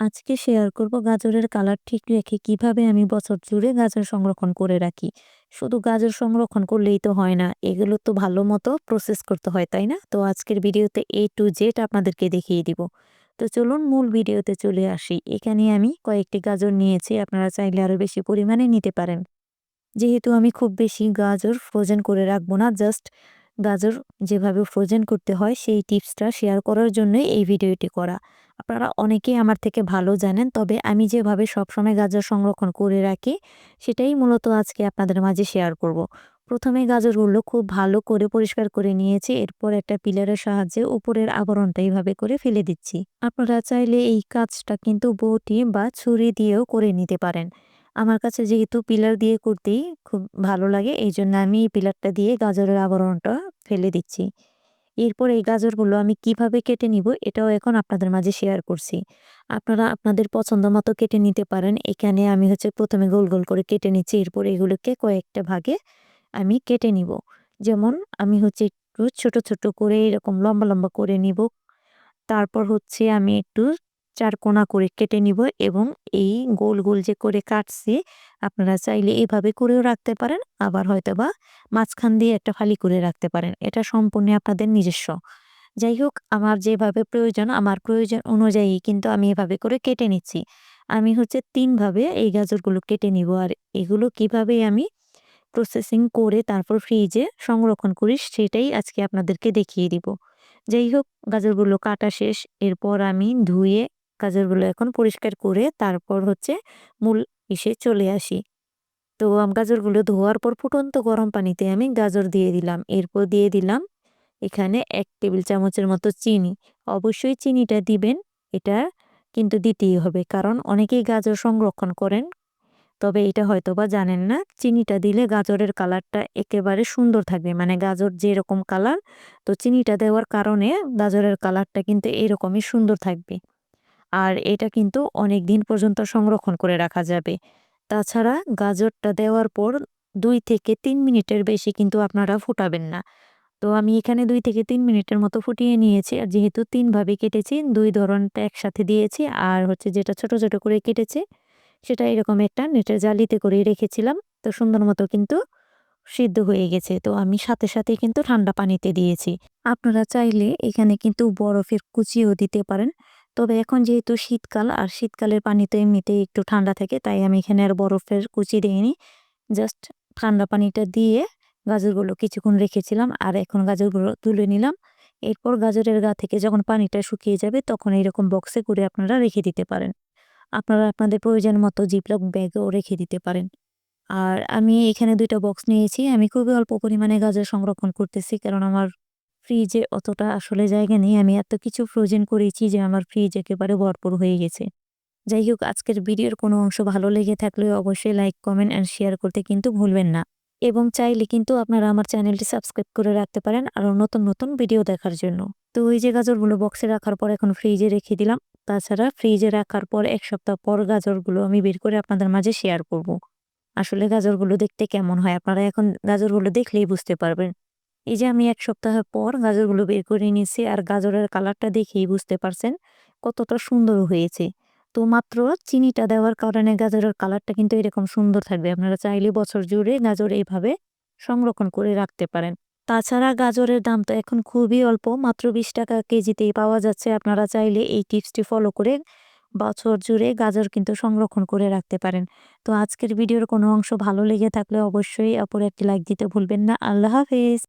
আজকে শেয়ার করব গাজরের কালার ঠিক রেখে কীভাবে আমি বছর জুড়ে গাজর সংরক্ষণ করে রাখি। শুধু গাজর সংরক্ষণ করলেই তো হয় না, এগুলো তো ভালো মতো প্রসেস করতে হয়, তাই না? তো আজকের ভিডিওতে এ টু জেড আপনাদেরকে দেখিয়ে দিব। তো চলুন মূল ভিডিওতে চলে আসি। এখানে আমি কয়েকটি গাজর নিয়েছি, আপনারা চাইলে আরও বেশি পরিমাণে নিতে পারেন। যেহেতু আমি খুব বেশি গাজর ফ্রোজেন করে রাখব না জাস্ট গাজর যেভাবে ফ্রোজেন করতে হয়, সেই টিপসটা শেয়ার করার জন্যই এই ভিডিওটি করা। আপনারা অনেকেই আমার থেকে ভালো জানেন। তবে আমি যেভাবে সবসময় গাজর সংরক্ষণ করে রাখি, সেটাই মূলত আজকে আপনাদের মাঝে শেয়ার করব। প্রথমে গাজরগুলো খুব ভালো করে পরিষ্কার করে নিয়েছি, এরপর একটা পিলারের সাহায্যে উপরের আবরণটা এইভাবে করে ফেলে দিচ্ছি। আপনারা চাইলে এই কাজটা কিন্তু বটি বা ছুরি দিয়েও করে নিতে পারেন। আমার কাছে যেহেতু পিলার দিয়ে করতেই খুব ভালো লাগে এই জন্য আমি এই পিলারটা দিয়ে গাজরের আবরণটা ফেলে দিচ্ছি। এরপর এই গাজরগুলো আমি কীভাবে কেটে নিব এটাও এখন আপনাদের মাঝে শেয়ার করছি। আপনারা আপনাদের পছন্দ মতো কেটে নিতে পারেন। এখানে আমি হচ্ছে প্রথমে গোল গোল করে কেটে নিচ্ছি, এরপর এগুলোকে কয়েকটা ভাগে আমি কেটে নিব। যেমন আমি হচ্ছে একটু ছোট ছোট করে এরকম লম্বা লম্বা করে নিব। তারপর হচ্ছে আমি একটু চার কোনা করে কেটে নিব এবং এই গোল গোল যে করে কাটছি, আপনারা চাইলে এভাবে করেও রাখতে পারেন, আবার হয়তো বা মাঝখান দিয়ে একটা ফালি করে রাখতে পারেন। এটা সম্পূর্ণ আপনাদের নিজস্ব। যাই হোক, আমার যেভাবে প্রয়োজন, আমার প্রয়োজন অনুযায়ী কিন্তু আমি এভাবে করে কেটে নিচ্ছি। আমি হচ্ছে তিনভাবে এই গাজরগুলো কেটে নিব আর এগুলো কীভাবে আমি প্রসেসিং করে তারপর ফ্রিজে সংরক্ষণ করি সেটাই আজকে আপনাদেরকে দেখিয়ে দিব। যাই হোক, গাজরগুলো কাটা শেষ, এরপর আমি ধুয়ে গাজরগুলো এখন পরিষ্কার করে তারপর হচ্ছে মূল ইসে চলে আসি। তো আম গাজরগুলো ধোয়ার পর ফুটন্ত গরম পানিতে আমি গাজর দিয়ে দিলাম। এরপর দিয়ে দিলাম এখানে এক টেবিল চামচের মতো চিনি। অবশ্যই চিনিটা দিবেন, এটা কিন্তু দিতেই হবে। কারণ অনেকেই গাজর সংরক্ষণ করেন, তবে এটা হয়তো বা জানেন না, চিনিটা দিলে গাজরের কালারটা একেবারে সুন্দর থাকবে। মানে গাজর যেরকম কালার, তো চিনিটা দেওয়ার কারণে গাজরের কালারটা কিন্তু এরকমই সুন্দর থাকবে। আর এটা কিন্তু অনেক দিন পর্যন্ত সংরক্ষণ করে রাখা যাবে। তাছাড়া গাজরটা দেওয়ার পর দুই থেকে তিন মিনিটের বেশি কিন্তু আপনারা ফুটাবেন না। তো আমি এখানে দুই থেকে তিন মিনিটের মতো ফুটিয়ে নিয়েছি আর যেহেতু তিনভাবে কেটেছি, দুই ধরনটা একসাথে দিয়েছি আর হচ্ছে যেটা ছোট ছোট করে কেটেছে, সেটা এরকম একটা নেটের জালিতে করে রেখেছিলাম। তো সুন্দর মতো কিন্তু সিদ্ধ হয়ে গেছে। তো আমি সাথে সাথে কিন্তু ঠান্ডা পানিতে দিয়েছি। আপনারা চাইলে এখানে কিন্তু বরফের কুচিও দিতে পারেন। তবে এখন যেহেতু শীতকাল, আর শীতকালের পানি তো এমনিতেই একটু ঠান্ডা থাকে, তাই আমি এখানে আর বরফের কুচি দিইনি। জাস্ট ঠান্ডা পানিটা দিয়ে গাজরগুলো কিছুক্ষণ রেখেছিলাম, আর এখন গাজরগুলো তুলে নিলাম। এরপর গাজরের গা থেকে যখন পানিটা শুকিয়ে যাবে, তখন এরকম বক্সে করে আপনারা রেখে দিতে পারেন। আপনারা আপনাদের প্রয়োজন মতো জিপলক ব্যাগও রেখে দিতে পারেন। আর আমি এখানে দুইটা বক্স নিয়েছি। আমি খুবই অল্প পরিমাণে গাজর সংরক্ষণ করতেছি, কারণ আমার ফ্রিজে অতটা আসলে জায়গা নেই। আমি এত কিছু ফ্রোজেন করেছি যে আমার ফ্রিজ একেবারে ভরপুর হয়ে গেছে। যাই হোক, আজকের ভিডিওর কোনো অংশ ভালো লেগে থাকলে অবশ্যই লাইক কমেন্ট অ্যান্ড শেয়ার করতে কিন্তু ভুলবেন না। এবং চাইলে কিন্তু আপনারা আমার চ্যানেলটি সাবস্ক্রাইব করে রাখতে পারেন আরও নতুন নতুন ভিডিও দেখার জন্য। তো ওই যে গাজরগুলো বক্সে রাখার পর এখন ফ্রিজে রেখে দিলাম। তাছাড়া ফ্রিজে রাখার পর এক সপ্তাহ পর গাজরগুলো আমি বের করে আপনাদের মাঝে শেয়ার করব। আসলে গাজরগুলো দেখতে কেমন হয়? আপনারা এখন গাজরগুলো দেখলেই বুঝতে পারবেন। এই যে আমি এক সপ্তাহ পর গাজরগুলো বের করে নিয়েছি আর গাজরের কালারটা দেখেই বুঝতে পারছেন কতটা সুন্দর হয়েছে। তো মাত্র চিনিটা দেওয়ার কারণে গাজরের কালারটা কিন্তু এরকম সুন্দর থাকবে। আপনারা চাইলে বছর জুড়ে গাজর এইভাবে সংরক্ষণ করে রাখতে পারেন। তাছাড়া গাজরের দাম তো এখন খুবই অল্প, মাত্র বিশ টাকা কেজিতেই পাওয়া যাচ্ছে। আপনারা চাইলে এই টিপসটি ফলো করে বছর জুড়ে গাজর কিন্তু সংরক্ষণ করে রাখতে পারেন। তো আজকের ভিডিওর কোনো অংশ ভালো লেগে থাকলে অবশ্যই অপর একটি লাইক দিতে ভুলবেন না। আল্লাহ হাফেজ।